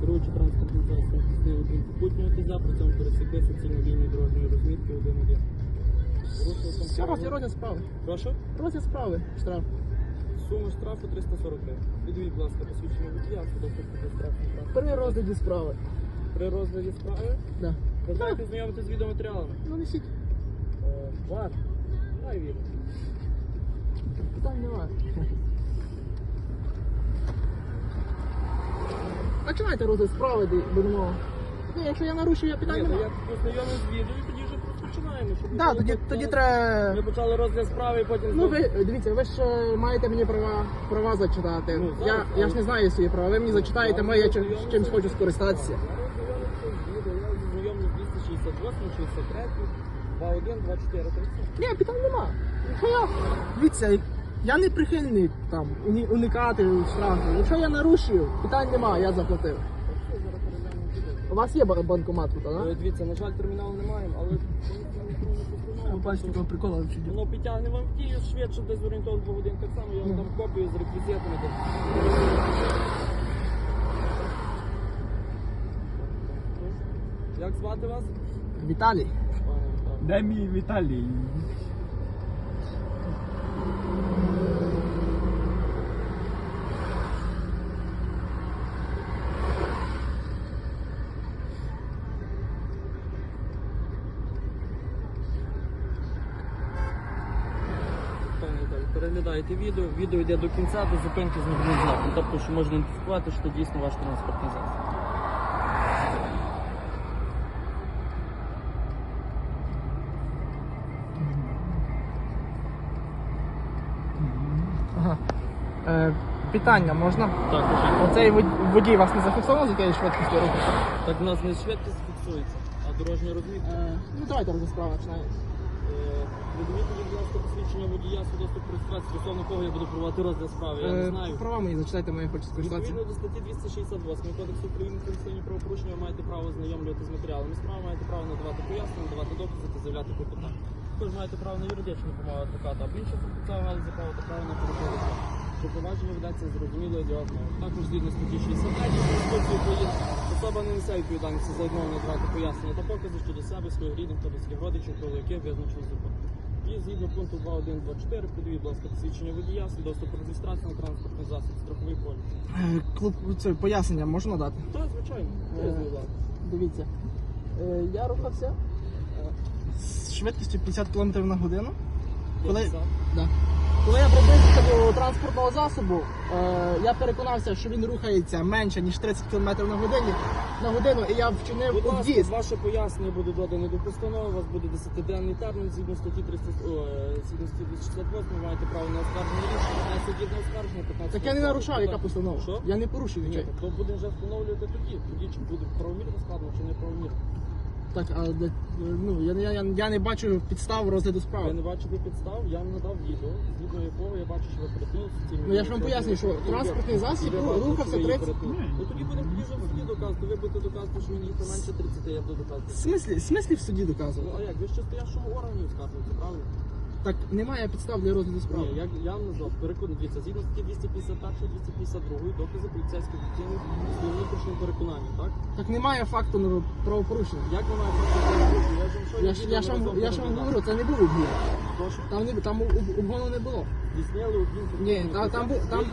Керуючи транспортним засобом, здійснили один попутнього за, при цьому пересікли суцільну лінію дорожньої розмітки 1-1. Все, розгляд розгляд справи. Прошу? Розгляд справи. Штраф. Сума штрафу 340 гривень. Відвідь, будь ласка, посвідчення водія, свідоцтво про штрафний штраф. При розгляді справи. При розгляді справи Да. ви знаєте знайомити з відеоматеріалами. Ну несіть. Е. Дай відео. Питань немає. Починайте розгляд справи, де будемо. Ні, якщо я нарушив, я питань Ні, то я познайомий з відео і тоді вже починаємо. Щоб ви тоді, тоді треба. Ми почали розгляд справи і потім Ну знову- ви дивіться, ви ж е, маєте мені права права зачитати. Ну, я, зараз, я ж не знаю свої права. Ви мені зачитаєте, ми я чим, Зараз хочу скористатися. Я роззнайомився з відео, знайомлю 268, 63, 21, 24, 30. Ні, питань нема. Якщо я. Дивіться, я не прихильник там уні- уникати штрафу. Якщо я нарушив, питань нема, я заплатив. У вас є ба- банкомат тут, Е, так? Дивіться, на жаль, терміналу не маємо, але Ви бачите, того прикола в. Воно підтягне вам в Київ швидше, десь орієнтовно 2 годин так само, я вам Ну. дам копію з реквізитами. де- Як звати вас? Віталій. Де мій Віталій? Пане Віталій, відео. Відео йде до кінця, до зупинки з знаком. Тобто, що можна ідентифікувати, що дійсно ваш транспортний засіб. Ага. Е, питання можна? Так, кажіть. Оцей вод- водій вас не зафіксовано з якої швидкістю руху? Так в нас не швидкість фіксується, а дорожня розмітка. Е, ну давайте розгляд справа починаємо. Видумайте, будь ласка, посвідчення водія, свідоцтво про реєстрацію, стосовно кого я буду проводити розгляд справи, я не Е, знаю. права мені зачитайте, моє хочу скористатися. Відповідно до статті 268 Кодексу України адміністративні правопорушення ви маєте право ознайомлювати з матеріалами справи, маєте право надавати пояснення, надавати докази та заявляти клопотання. Також маєте право на юридичну допомогу адвоката, або іншого фахівця галузі права та право на переходи. Що провадження ведеться зрозумілою діагнозою. Також згідно статті 63 Конституції України особа не несе відповідальності за відмову надавати пояснення та покази щодо себе, своїх рідних та близьких родичів, про яких визначено закон. І згідно пункту 2.1.2.4 подивіть, будь ласка, посвідчення водія, свідоцтво про реєстрацію на транспортний засіб, страховий поліс. Е, клуб, це пояснення можна дати? Так, звичайно. Е, Це будь ласка. Дивіться. Е, я рухався з швидкістю 50 км на годину. Коли, П'ятдесят. да. Коли я приблизився до транспортного засобу, е, я переконався, що він рухається менше, ніж 30 км на годину, на годину і я вчинив об'їзд. ваше пояснення буде додане до постанови, у вас буде 10-денний термін згідно статті 300, о, е, згідно статті 268, ви маєте право на оскарження рішення, 15 днів на оскарження, 15 Так я не нарушав, яка постанова. Що? Я не порушив Ні, нічого. то буде вже встановлювати тоді, тоді чи буде правомірно складно, чи не правомірно. Так, а де- ну, я, я, я, я не бачу підстав розгляду справи. справи. не бачу підстав, я вам надав відео, згідно якого я бачу, що ви перетнули. Ну, я ж вам пояснюю, що транспортний засіб І рухався що ви 30. перетнули. Ну тоді будемо тоді вже в суді доказувати, ви будете доказувати, що він їхав менше 30, я буду В доказувати. смислі, в смислі в суді Ну доказував? а як, ви ще стоящому органі скажете, правильно? Так немає підстав для розгляду справи. Ні, я вам назвав, переконаний, дивіться, згідно статті 251, 252, докази поліцейських офіційних з внутрішнім переконанням, так? Так немає факту на правопорушення. Як немає факту переконання? Я ж Я ж, я ж, вам, я ж вам говорю, це не був. Прошу. Там, не, там об- обгону не було. Здійснили об'їзд. Ні, та- там був- там-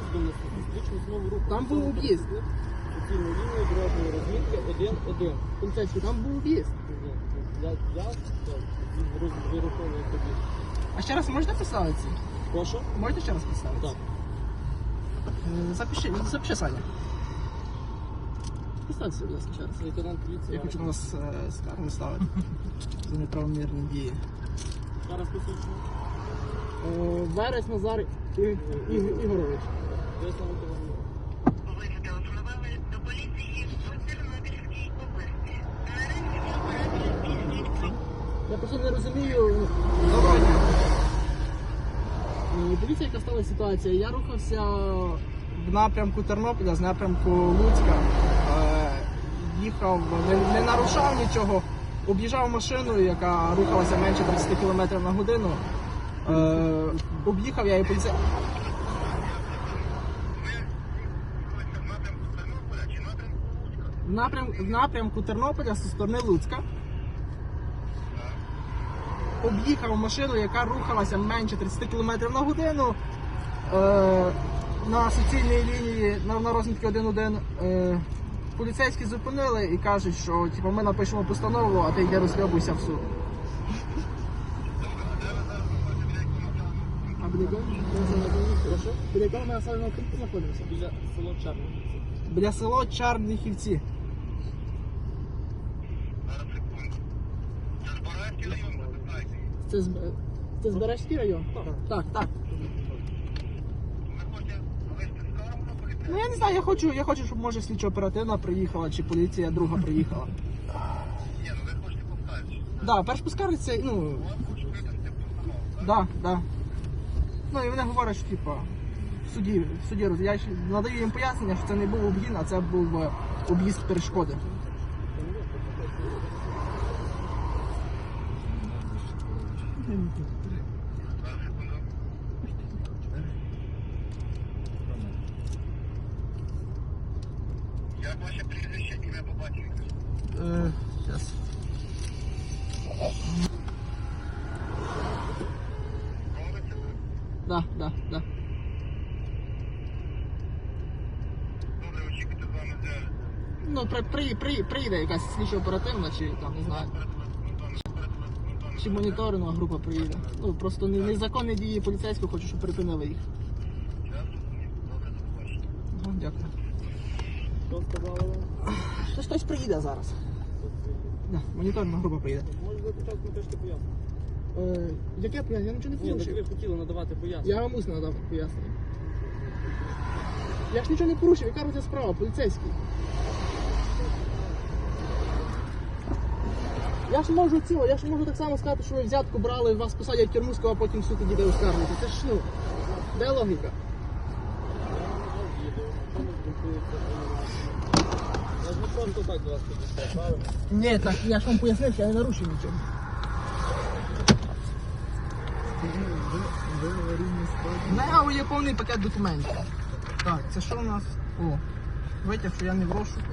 там був об'їзд. Суцільну лінію дорожньої розмітки 1-1. Поліцейський, там був об'їзд. Ні, Я, я, вируховую тобі. А ще раз можна представитися? Прошу? Можете ще раз представитися? Так. Е, Запиши, запиши Саня. Представтеся, будь ласка, ще раз. Лейтенант поліції. Я хочу на вас е, скаргу ставити за неправомірні дії. Зараз посвідчимо. Е, Верес Назар Ігорович. Висновити вам. ситуація. Я рухався в напрямку Тернополя, з напрямку Луцька. Е, їхав, не, не нарушав нічого, об'їжджав машину, яка рухалася менше 30 км на годину. Е, Об'їхав я і поліцей. В напрям- в напрямку Тернополя зі сторони Луцька. Об'їхав машину, яка рухалася менше 30 км на годину на суцільній лінії на, на розмітки 1-1. Е, поліцейські зупинили і кажуть, що типу, ми напишемо постанову, а ти йде розхльобуйся в суд. А біля Біля якого ми населеного пункту знаходимося? Біля село Чернігівці. Біля село Чарніхівці. Це Збаразький район. Це, Зб- це Збережський район? Так. Так, так. Ви хочете вести скаргу на поліцейську? Ну я не знаю, я хочу, я хочу, щоб може слідчо оперативна приїхала, чи поліція друга приїхала. Ні, ну ви хочете поскаржити. Да, перш поскаржиться, ну, виписати да, да. Ну і вони говорять, що типа в суді, в суді роз- я ще надаю їм пояснення, що це не був обгін, а це був е, об'їзд перешкоди. Зараз секунду. Як ваше прізвище, ім'я по батькові? Е, щас. Да, да, да. Ну, при, при, при, прийде якась слідчо оперативна, чи там, не знаю. Чи моніторингова група приїде. Ну просто незаконні дії поліцейського, хочу, щоб припинили їх. Ага, дякую. Що сказали? Хтось хтось приїде зараз. Да, моніторна група приїде. Може ви спочатку напишете пояснення? Е, яке пояснення? Я нічого не Ні, так порушив. ви хотіли надавати пояснення. Я вам усно надав пояснення. Я ж нічого не порушив, яка розгляд справа, поліцейський. Я ж можу цього, я ж можу так само сказати, що ви взятку брали, вас посадять в тюрму, а потім суд іде оскаржувати. Це ж ну, де логіка? Я ж не просто так до вас підійшов, правильно? Ні, так я ж вам пояснив, я не нарушив нічого. В мене є повний пакет документів. Так, це що у нас? О, витяг, що я не в розшуку.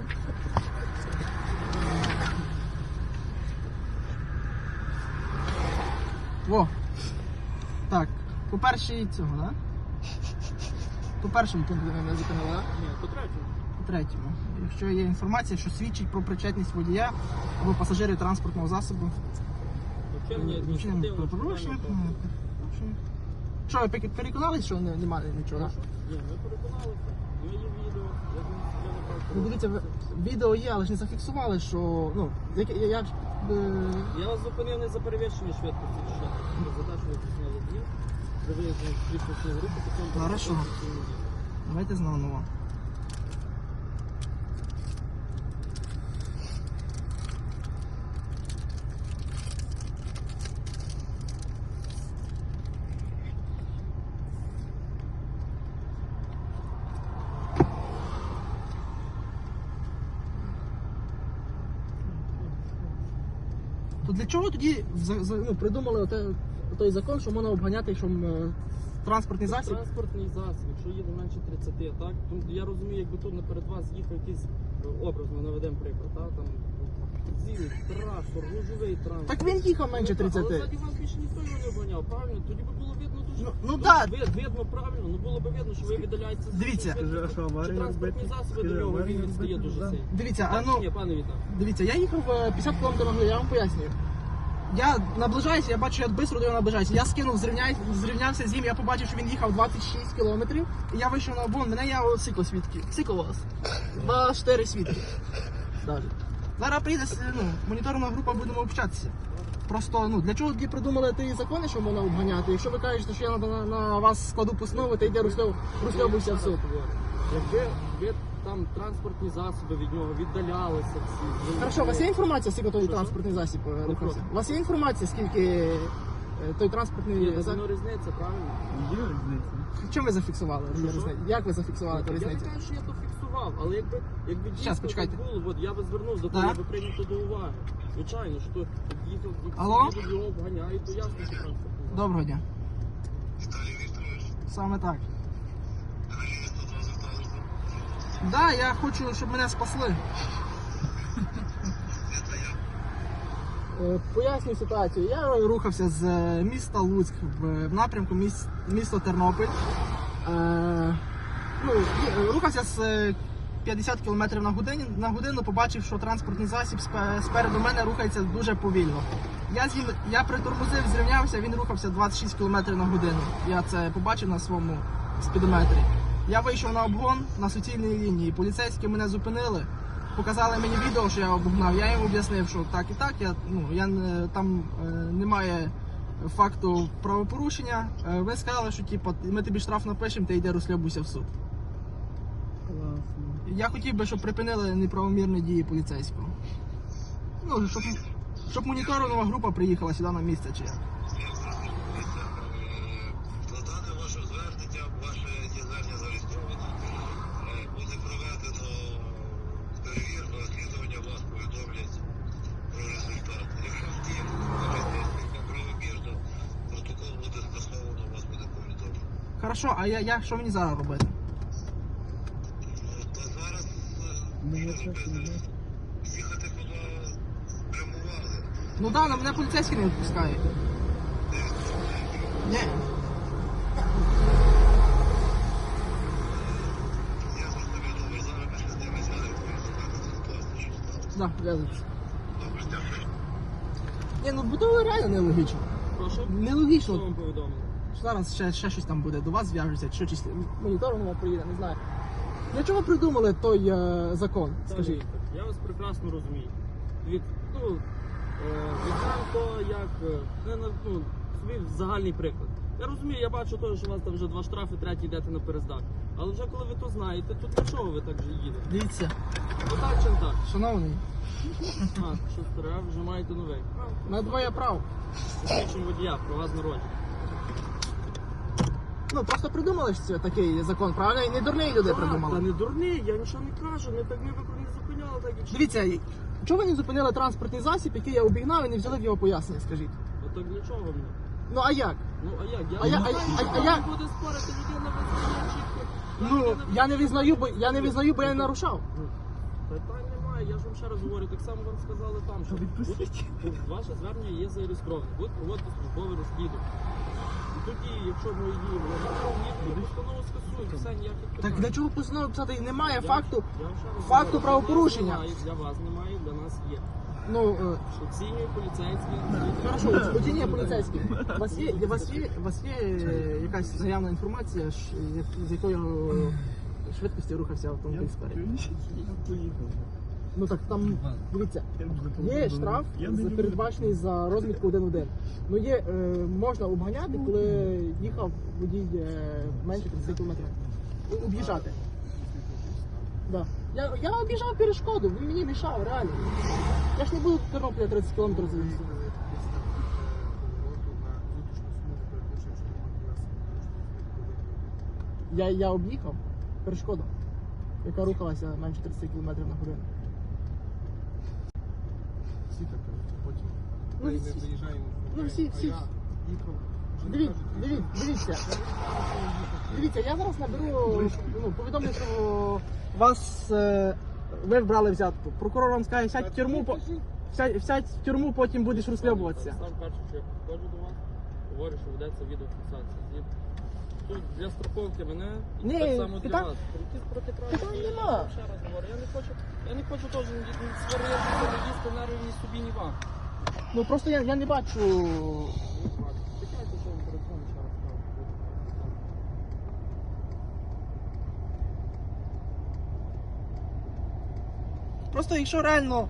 О! Так, по першій цього, да? По першому пункту ви мене зупинили, так? Ні, по третьому. По третьому. Якщо є інформація, що свідчить про причетність водія або пасажирів транспортного засобу. Порушення. кримінального. Що, ви переконалися, що немає нічого? Ні, ми переконалися. Є відео, я Ну, дивіться, відео є, але ж не зафіксували, що ну, як, я, я, е, Я вас зупинив не за перевищення швидкості чи що. За що ви починали дні. Ви виїздили в групи, потім Хорошо. давайте знову. То для чого тоді за- за- ну, придумали оте, той закон, що можна обганяти, якщо м, е, транспортний засіб? Транспортний засіб, якщо їде менше 30, так? То я розумію, якби тут не перед вас їхав якийсь е, образно наведемо приклад, так? Там цілий трактор, гужовий транспорт. Так він їхав менше Ну, так, 30. Але ззаді вас більше ніхто його не обганяв, правильно? Тоді би було видно дуже. Ну- ну Тут да. ви- видно правильно, ну було б видно, що ви віддаляєтеся. з Дивіться. Скажи, а що, що транспортні засоби Скажи, до нього він відстає збиті, дуже да. сильно. Дивіться, а Так, ну Ні, пане Віталій. дивіться, я їхав е, 50 км на годину, я вам пояснюю. Я наближаюся, я бачу, я швидко до нього наближаюся. Я скинув, зрівнявся з ним, я побачив, що він їхав 26 кілометрів, і я вийшов на обгон, мене я сикло свідки. Сикло вас. Два, чотири свідки. Зараз прийде ну, моніторна група, будемо общатися. Просто ну для чого тоді придумали ті закони, що можна обганяти? Якщо ви кажете, що я на, на, вас складу постанову, то йде розсльовуйся в суд. Якби там транспортні засоби від нього віддалялися всі. Хорошо, у вас є інформація, скільки той Що-що? транспортний засіб е, рухався? У вас є інформація, скільки е, той транспортний Ні, засіб? воно різниця, правильно? Є різниця. Чим ви зафіксували Що-що? різницю? Як ви зафіксували ту Я не різницю? кажу, що я то фіксував, але якби, якби дійсно Щас, так було, от я би звернувся до Так. того, я би прийнято до уваги. Звичайно, що їхав, Алло? їдуть його обганяють, то ясно, що транспортний засіб. Доброго дня. Віталій Вікторович, Саме так. Зверталися. Да, я хочу, щоб мене спасли. Е, Пояснюю ситуацію. Я рухався з е, міста Луцьк в, в напрямку міс, місто Тернопіль. Е, ну, рухався з е, 50 км на годину, на годину, побачив, що транспортний засіб спереду мене рухається дуже повільно. Я, з'їм- я притормозив, зрівнявся, він рухався 26 км на годину. Я це побачив на своєму спідометрі. Я вийшов на обгон на суцільній лінії. Поліцейські мене зупинили, показали мені відео, що я обогнав. Я їм об'яснив, що так і так. Я, ну, я, там е, немає факту правопорушення. Е, ви сказали, що типу, ми тобі штраф напишемо, ти йди розхлябуйся в суд. Я хотів би, щоб припинили неправомірні дії поліцейського. Ну, щоб, щоб моніторингова група приїхала сюди на місце чи як. Складане ваше звернення, ваше є звернення зареєстровано. Е, Буде проведено перевірку, розслідування вас повідомлять про результат. Якщо діє правомірно, протокол буде скасовано, вас буде повідомлено. Хорошо, а я, я що мені зараз робити? Ну, зараз е, що робити? Їхати куди прямували. Ну да, на мене поліцейські не відпускають. Ні. Я зрозумів, добре, зараз ще з ними зв'язуємося, ситуацію, що сталося. Да, зв'язуйтесь. Добре, дякую. Ні, ну бо то реально нелогічно. Прошу. Що Нелогічно. вам повідомили? Зараз ще, ще щось там буде, до вас зв'яжуться, чи що чись моніторингова приїде, не знаю. Для чого придумали той е, закон? Скажіть. Я вас прекрасно розумію. Від, ну, е, візьмемо то як е, не ну, собі загальний приклад. Я розумію, я бачу того, що у вас там вже два штрафи, третій йдете на перездак. Але вже коли ви то знаєте, то для чого ви так же їдете? Дивіться, Ну так чи так? шановний, А, що старе, вже маєте новий. на двоє прав. Посвідчимо водія, про вас народі. Ну просто придумали ж це такий закон, правильно? І не дурні люди придумали. Та не дурний, я нічого не кажу, не так ми не зупиняли, так якщо. Дивіться, чого ви не зупинили транспортний засіб, який я обігнав і не взяли в його пояснення, скажіть? А так для чого мені? Ну а як? Ну а як? Я А я- не а- знаю, а- а я- не буде спорити, людина визнає чітко. Ну я не визнаю, бо я не визнаю, бо я не нарушав. Ну, Питань немає, я ж вам ще раз говорю, так само вам сказали там, що будуть- ваше звернення є зареєстроване, будуть проводити службове розслідування. Тоді, якщо дії були неправомірні, постанову скасують, все ніяких питань. Так для чого постанови писати? Немає Я- факту. я вам ще раз факту говорю, правопорушення. Для вас немає, для вас немає, для нас є. Ну е, Оцінює поліцейський. хорошо, оцінює поліцейський. У вас є, у вас є, у вас є е, якась наявна інформація, як- з якою швидкості рухався автомобіль спереді? Ну так там дивіться, є штраф передбачений за розмітку 1-1. Ну є, е, можна обганяти, коли їхав водій е, менше 30 км. Об'їжджати. Да. Я, я об'їжджав перешкоду, він мені мішав, реально. Я ж не буду в Тернополя 30 км заїздити. Я, я об'їхав перешкоду, яка рухалася менше 30 км на годину. Всі так кажуть, потім Ну, ми не заїжджаємо. ну, всі- а я їхав. Дивіться, дивіться, дивіться. Дивіться, я зараз наберу ну, повідомлю, що вас е, ви вбрали взятку. Прокурор вам скаже, сядь в тюрму, по- сядь, сядь в тюрму, потім будеш розслідуватися. Сам перше, що я підходжу до вас, говорю, що ведеться відеофіксація. Згід- Тут для страховки мене і Ні, так само для питань- вас. Проти протиправні питань нема. я вам ще раз говорю, я не хочу, я не хочу теж ні- ні сварити, ні їсти нерви ні собі, ні вам. Ну просто я, я не бачу. Чекайте, що вам передзвоню ще раз скажу. Просто якщо реально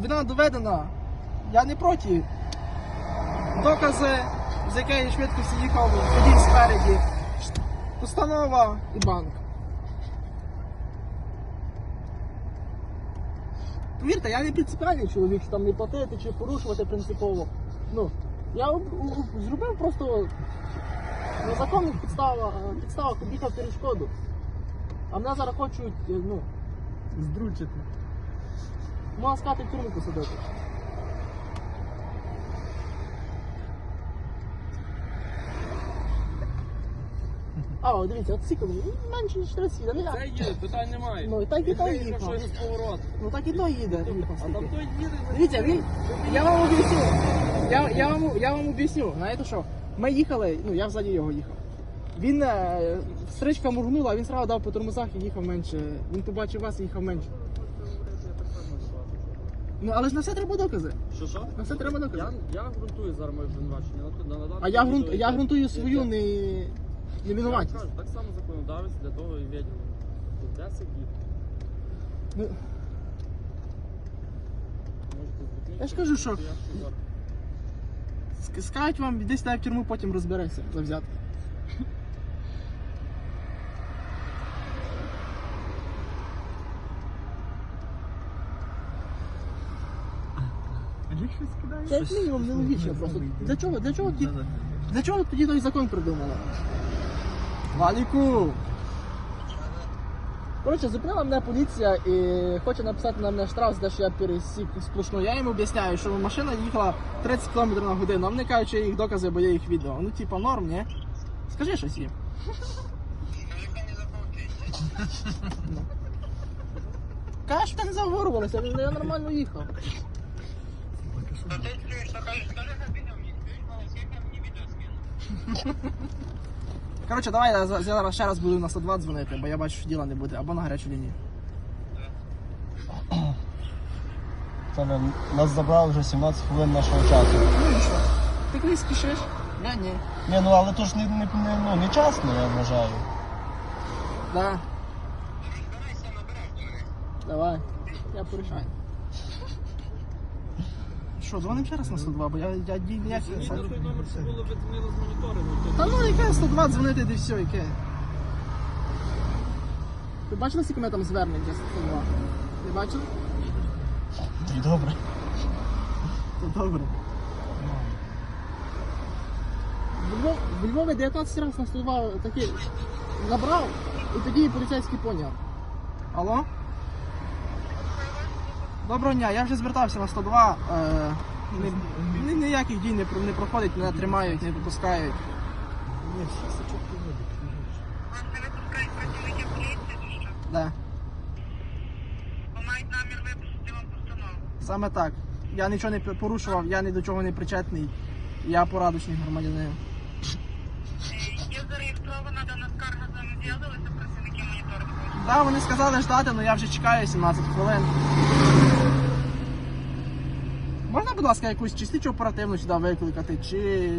вина доведена, я не проти. Докази, з якої швидкості їхав водій спереді, установа і банк. Повірте, я не принципіальний чоловік, що там не платити чи порушувати принципово. Ну, я об- об- зробив просто на законних підставах, підставах об'їхав перешкоду. А мене зараз хочуть, е, ну, Здручити. Можна сказати, в тюрму посадити. А о, дивіться, от сіком, менше ніж 30 їде. Ну, Це як? є, питань немає. Ну, і так і Він виїхав їхав. щойно з повороту. Ну так і то їде. їхав А там скільки. той їде. Дивіться, він. Я вам об'ясню. Я, я, вам, я вам об'ясню. Знаєте що? Ми їхали, ну я взаді його їхав. Він е, стричка моргнула, а він сразу дав по тормозах і їхав менше. Він побачив вас і їхав менше. Ну але ж на все треба докази. Що що? На все треба докази. Я, я ґрунтую зараз моє обвинувачення. На, на, на, А я, грунт, я ґрунтую свою не... не, Я невинуватість. кажу, так само законодавець для того і відділ. 10 діб. Ну, Можете зупинитися. Я ж кажу, що- ск- скажуть вам, десь в тюрму потім розбереться за взятки. Це як мінімум нелогічно просто. Для чого? Для чого, ті- для чого тоді той закон придумали? Валіку! Коротше, зупинила мене поліція і хоче написати на мене штраф за те, що я пересік сплошну. Я їм об'ясняю, що машина їхала 30 км на годину, а вони кажуть, що є їх докази, бо є їх відео. Ну, типа, норм, ні? Скажи щось їм. Ну. Кажеш, що ти не заговорювалися, він- я нормально їхав. Коротше, давай я за- зараз ще раз буду на 102 дзвонити, бо я бачу, що діла не буде, або на гарячу лінію. Саня, нас забрали вже 17 хвилин нашого часу. Ну і що? Ти кудись спішиш? Я ні. Ні, ну але то ж не, не, не, ну, не часно, я вважаю. Да. Давай. Я порішаю. Що, дзвоним ще раз на 102, бо я, я дій ніяк не Змініть на той номер, що було відмінило з моніторингу. Та ну яке 102 дзвонити, де все, яке. Ви бачили, скільки ми там звернень для 102? Не бачили? І добре. Це добре. В Львов- В Львові 19 разів на 102 таки набрав, і тоді поліцейський поняв. Алло? Доброго дня, я вже звертався на 102. Е, ні- ні- ніяких дій не, про- не проходить, мене тримають, не виводить. Вас не випускають працівники поліції чи що? Да, Бо мають намір випустити вам постанову. саме так. Я нічого не порушував, я ні до чого не причетний. Я порадочний громадянин. Е, Є зареєстрована дана скарга, з вами зв'язувалися працівники моніторингу. Да, вони сказали ждати, але я вже чекаю 17 хвилин. Можна, будь ласка, якусь чи слідчу оперативну сюди викликати, чи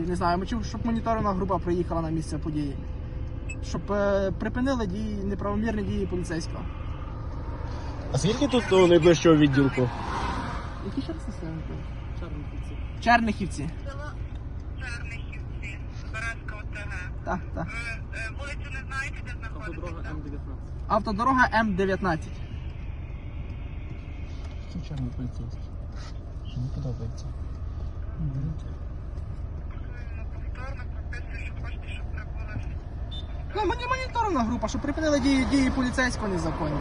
не знаю, чи щоб моніторна група приїхала на місце події. Щоб е, припинили дії, неправомірні дії поліцейського. А скільки тут до найближчого відділку? Які ще раз населення? Чернівці. Чернихівці. Село Чернихівці, Березька ОТГ. Так, так. Ви е, вулицю не знаєте, де Автодорога знаходитеся? М19. Автодорога М19. Звичайно, поліцейський. Мені подобається. Працюємо повторно, прописую, що щоб прибули. Ну, мені моніторна група, щоб припинили дії, дії поліцейського незаконні.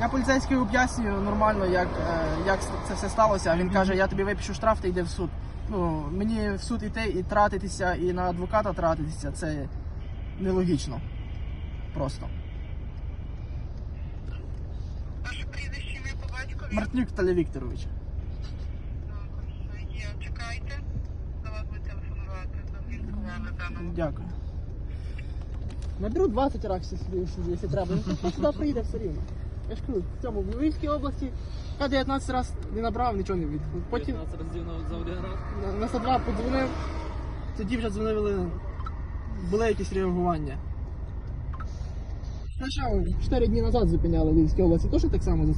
Я поліцейський об'яснюю нормально, як, е, як це все сталося. А він каже, я тобі випишу штраф, ти йди в суд. Ну, мені в суд іти і тратитися, і на адвоката тратитися, це нелогічно. Просто. Ваше прізвище ім'я по батькові? Мартнюк Віталій Вікторович. Так, Є, чекайте. До вас буде телефонувати, зафіксували дану. Дякую. Наберу 20 разів, якщо, якщо треба. Ну, хто сюди приїде все рівно. Я ж кажу, в цьому в Львівській області я 19 разів не набрав, нічого не від. Потім 15 разів на- за один на, на 102 подзвонив, тоді вже дзвонили, були якісь реагування. Хоча 4 дні назад зупиняли в Львівській області, теж так само за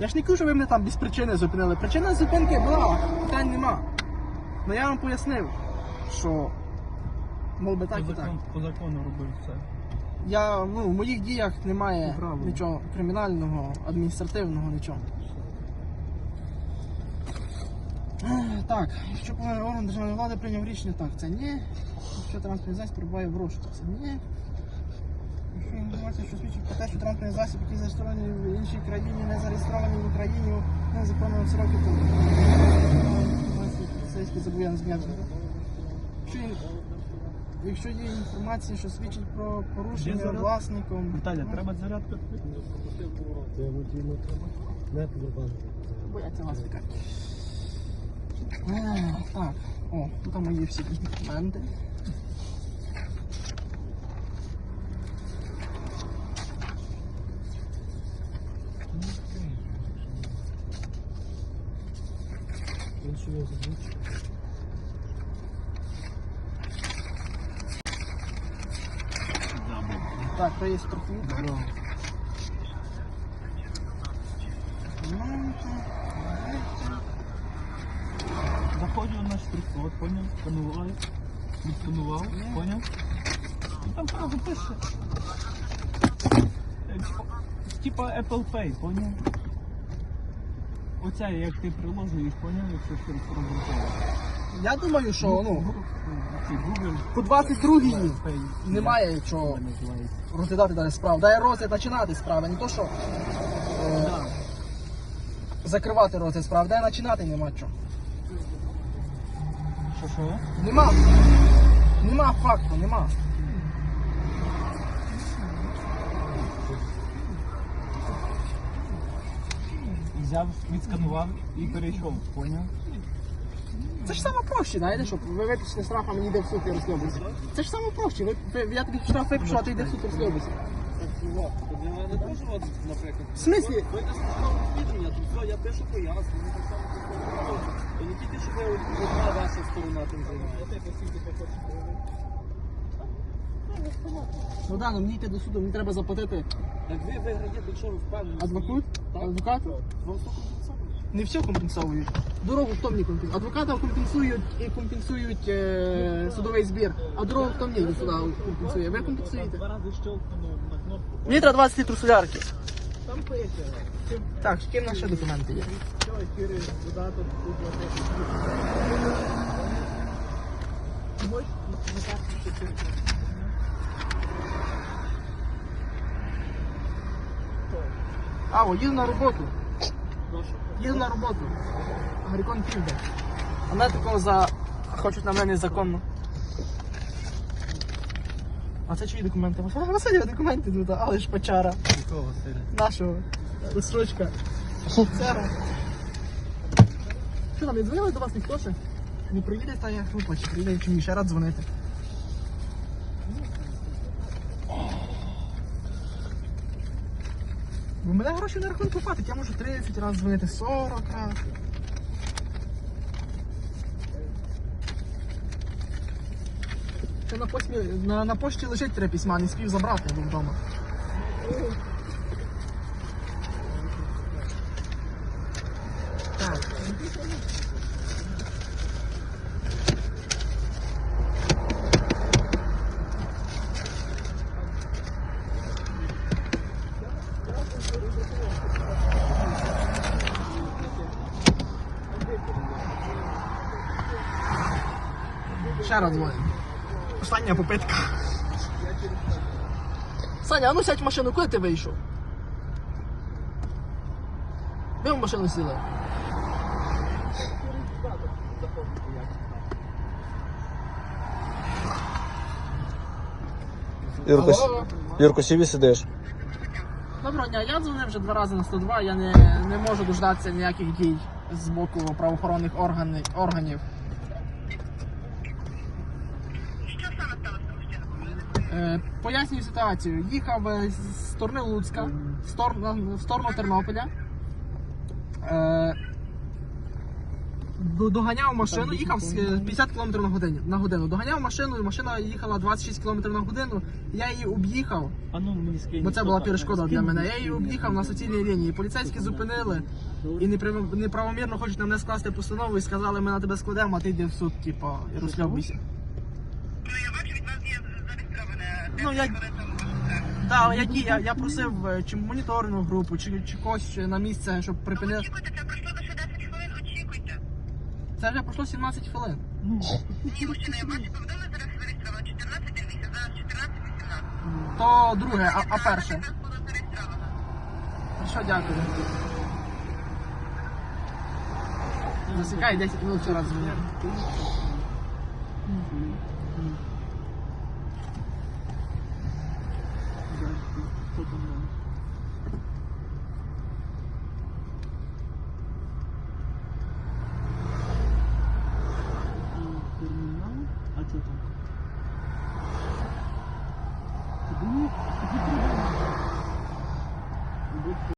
Я ж не кажу, що ви мене там без причини зупинили. Причина зупинки була, питань нема. Ну я вам пояснив, що мов би так і так. По закону робив все. Я ну, в моїх діях немає Правильно. нічого кримінального, адміністративного, нічого. Так, якщо повинен орган державної влади прийняв рішення, так, це ні. Якщо транспортний засіб перебуває в розшуку, це ні. Якщо інформація, що свідчить про те, що транспортний засіб, який зареєстрований в іншій країні, не зареєстрований в Україні, незаконно сроки, то це поліцейський зобов'язаний зняти. Якщо, якщо є інформація, що свідчить про порушення заряд? власником, Віталя, треба зарядку. бояться вас лікарі. Е, Так, о, тут мої всі документи. Так, то є страховка. Документи. Заходжу на штрих-код, поняв? Скануваю. Відсканував, поняв? І там одразу пише. Е, Типа Apple Pay, поняв? Оця, як ти приложуєш, поняв, якщо через розраховуєш. Я думаю, що ну, по 22-й немає чого розглядати далі справу. Дай розгляд починати справи, не то що е, закривати розгляд справи, дай починати нема чого. Що що? Нема. Нема факту, нема. Взяв, відсканував і перейшов, поняв? Це ж саме проще, знаєте, щоб ви випишете штраф, а мені йде в суд і розслабитися. Це ж саме проще. Ви, ви- я тобі штраф випишу, а ти йде в суд і розслабитися. Так. В смислі? Ви то все, я пишу пояснення, так само не тільки, що ви одна ваша сторона тим займаєте. Ну да, ну мені йти до суду, мені треба заплатити Як ви виграєте, якщо ви впевнені. адвокат, адвокат. Вам все компенсовано. Не все компенсовують. Дорогу хто мені компенсує? Адвоката компенсують і компенсують е, судовий збір, а дорогу хто мені суда компенсує? Ви компенсуєте? Два рази щелкнуло на кнопку. 20 літрів солярки. Так, які в нас документи є? Додаток тут Можеш на карті ще через. А, їду на роботу. Їду на роботу. Гарікон Південь. А мене такого за... Хочуть на мене законно. А це чиї документи? Василя документи тут, але ж печара. Якого Василя? Нашого. Розстрочка. Офіцера. Що там, не дзвонили до вас ніхто ще? Не приїде та я група, чи приїде, чи ні, ще раз дзвонити. Бо мене гроші на рахунку хватить, я можу 30 разів дзвонити, 40 разів. На, посмі, на, на пошті лежить три письма, не спів забрати, я був вдома. Так. Ще раз дзвоню. Остання попитка. Саня, а ну сядь в машину, коли ти вийшов? Ви в машину сіли? Юрко, Алло. Юрко, сіві сидиш. Доброго дня, я дзвонив вже два рази на 102, я не, не можу дождатися ніяких дій з боку правоохоронних органи, органів. Що саме сталося мужчина? Е, пояснюю ситуацію. Їхав е, з сторони Луцька в сторону, в сторону Тернополя. Е, доганяв машину, їхав е, 50 км на годину, на годину. Доганяв машину, машина їхала 26 км на годину. Я її об'їхав, ну бо це була перешкода для мене. Я її об'їхав на суцільній лінії. Поліцейські зупинили і неправомірно хочуть на мене скласти постанову і сказали, ми на тебе складемо, а ти йди в суд, типу, і розслабуйся. Ну, я бачу, від вас є зареєстроване. Ну, я- Так, але які я, я просив е, чи моніторну групу, чи, чи когось на місце, щоб припинити. Очікуйте, це пройшло лише 10 хвилин, очікуйте. Це вже пройшло 17 хвилин. Ну, Ні, мужчина, я бачу, повідомлення зараз зареєстровано 14 місяць, зараз 14-18. То друге, а, а перше. Що дякую. Засікай 10 минут ще раз дзвонив.